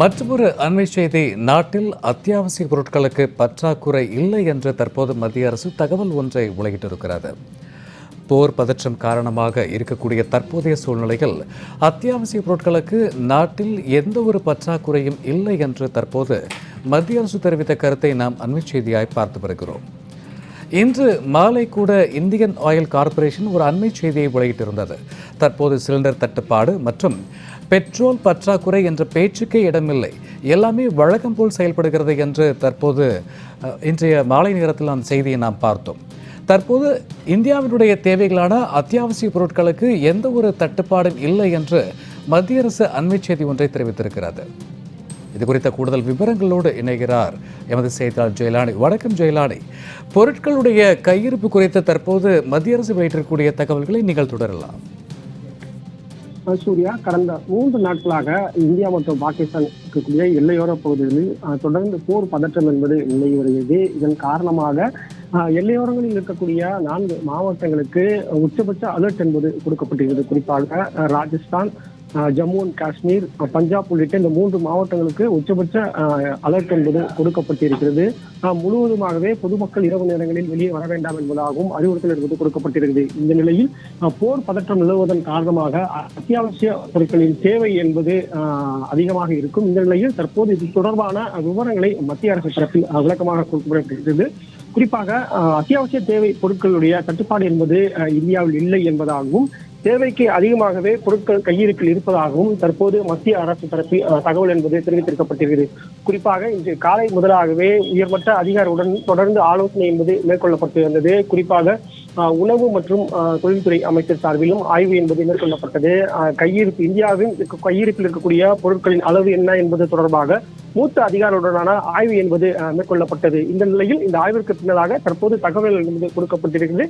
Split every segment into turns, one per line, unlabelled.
மற்றொரு அண்மை செய்தி நாட்டில் அத்தியாவசிய பொருட்களுக்கு பற்றாக்குறை இல்லை என்று தற்போது மத்திய அரசு தகவல் ஒன்றை வெளியிட்டிருக்கிறது. போர் பதற்றம் காரணமாக இருக்கக்கூடிய தற்போதைய சூழ்நிலையில் அத்தியாவசிய பொருட்களுக்கு நாட்டில் எந்த ஒரு பற்றாக்குறையும் இல்லை என்று தற்போது மத்திய அரசு தெரிவித்த கருத்தை நாம் அண்மை செய்தியாய் பார்த்து வருகிறோம். இன்று மாலை கூட இந்தியன் ஆயில் கார்ப்பரேஷன் ஒரு அண்மை செய்தியை வெளியிட்டிருந்தது. தற்போது சிலிண்டர் தட்டுப்பாடு மற்றும் பெட்ரோல் பற்றாக்குறை என்ற பேச்சுக்கே இடமில்லை. எல்லாமே வழக்கம் போல் செயல்படுகிறது என்று தற்போது இன்றைய மாலை நேரத்தில் அந்த செய்தியை நாம் பார்த்தோம். தற்போது இந்தியாவினுடைய தேவைகளான அத்தியாவசிய பொருட்களுக்கு எந்த ஒரு தட்டுப்பாடும் இல்லை என்று மத்திய அரசு அண்மை செய்தி ஒன்றை தெரிவித்திருக்கிறது. இது குறித்த கூடுதல் விவரங்களோடு இணைகிறார் எமது செய்தியாளர் ஜெயலானி. வணக்கம் ஜெயலானி. பொருட்களுடைய கையிருப்பு குறித்த தற்போது மத்திய அரசு வெளியிட்டிருக்கக்கூடிய தகவல்களை நீங்கள் தொடரலாம்.
சூர்யா கடந்த மூன்று நாட்களாக இந்தியா மற்றும் பாகிஸ்தான் இருக்கக்கூடிய எல்லையோர பகுதிகளில் தொடர்ந்து போர் பதற்றம் என்பது நிலவி வருகிறது. இதன் காரணமாக எல்லையோரங்களில் இருக்கக்கூடிய நான்கு மாவட்டங்களுக்கு உச்சபட்ச அலர்ட் என்பது கொடுக்கப்பட்டிருக்கிறது. குறிப்பாக ராஜஸ்தான் ஜம்மு அண்ட் காஷ்மீர் பஞ்சாப் உள்ளிட்ட இந்த மூன்று மாவட்டங்களுக்கு உச்சபட்ச அலர்ட் என்பது கொடுக்கப்பட்டிருக்கிறது. முழுவதுமாகவே பொதுமக்கள் இரவு நேரங்களில் வெளியே வர வேண்டாம் என்பதாகவும் அறிவுறுத்தல் என்பது கொடுக்கப்பட்டிருக்கிறது. இந்த நிலையில் போர் பதற்றம் நிலவுவதன் காரணமாக அத்தியாவசிய பொருட்களின் தேவை என்பது அதிகமாக இருக்கும். இந்த நிலையில் தற்போது இது தொடர்பான விவரங்களை மத்திய அரசு தரப்பில் விளக்கமாக கொடுக்கப்பட்டிருக்கிறது. குறிப்பாக அத்தியாவசிய தேவை பொருட்களுடைய தட்டுப்பாடு என்பது இந்தியாவில் இல்லை என்பதாகவும் தேவைக்கு அதிகமாகவே பொருட்கள் கையிருப்பில் இருப்பதாகவும் தற்போது மத்திய அரசு தரப்பில் தகவல் என்பது தெரிவித்திருக்கப்பட்டிருக்கிறது. குறிப்பாக இன்று காலை முதலாகவே உயர்மட்ட அதிகாரியுடன் தொடர்ந்து ஆலோசனை என்பது மேற்கொள்ளப்பட்டு வந்தது. குறிப்பாக உணவு மற்றும் தொழில்துறை அமைச்சர் சார்பிலும் ஆய்வு என்பது மேற்கொள்ளப்பட்டது. கையிருப்பு இந்தியாவின் கையிருப்பில் இருக்கக்கூடிய பொருட்களின் அளவு என்ன என்பது தொடர்பாக மூத்த அதிகாரியுடனான ஆய்வு என்பது மேற்கொள்ளப்பட்டது. இந்த நிலையில் இந்த ஆய்விற்கு பின்னதாக தற்போது தகவல் என்பது கொடுக்கப்பட்டிருக்கிறது.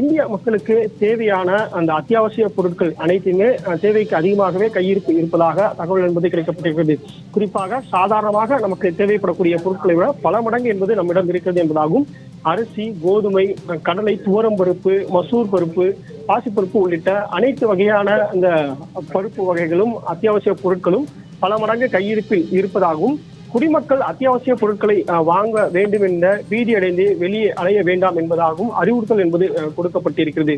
இந்திய மக்களுக்கு தேவையான அந்த அத்தியாவசிய பொருட்கள் அனைத்துமே தேவைக்கு அதிகமாகவே கையிருப்பு இருப்பதாக தகவல் என்பது கிடைக்கப்பட்டிருக்கிறது. குறிப்பாக சாதாரணமாக நமக்கு தேவைப்படக்கூடிய பொருட்களை விட பல மடங்கு என்பது நம்மிடம் இருக்கிறது என்பதாகும் அரிசி கோதுமை கடலை துவரம் பருப்பு மசூர் பருப்பு பாசிப்பருப்பு உள்ளிட்ட அனைத்து வகையான அந்த பருப்பு வகைகளும் அத்தியாவசிய பொருட்களும் பல மடங்கு கையிருப்பில் இருப்பதாகவும் குடிமக்கள் அத்தியாவசிய பொருட்களை வாங்க வேண்டும் என்ற பீதி அடைந்து வெளியே அலைய வேண்டாம் என்பதாகவும் அறிவுறுத்தல் என்பது கொடுக்கப்பட்டிருக்கிறது.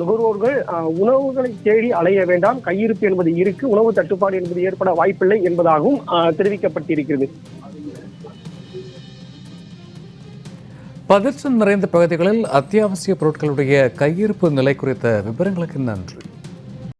நுகர்வோர்கள் உணவுகளை தேடி அலைய வேண்டாம். கையிருப்பு என்பது இருக்கு உணவு தட்டுப்பாடு என்பது ஏற்பட வாய்ப்பில்லை என்பதாகவும் தெரிவிக்கப்பட்டிருக்கிறது.
பதற்றம் நிறைந்த பகுதிகளில் அத்தியாவசிய பொருட்களுடைய கையிருப்பு நிலை குறித்த விவரங்களுக்கு நன்றி.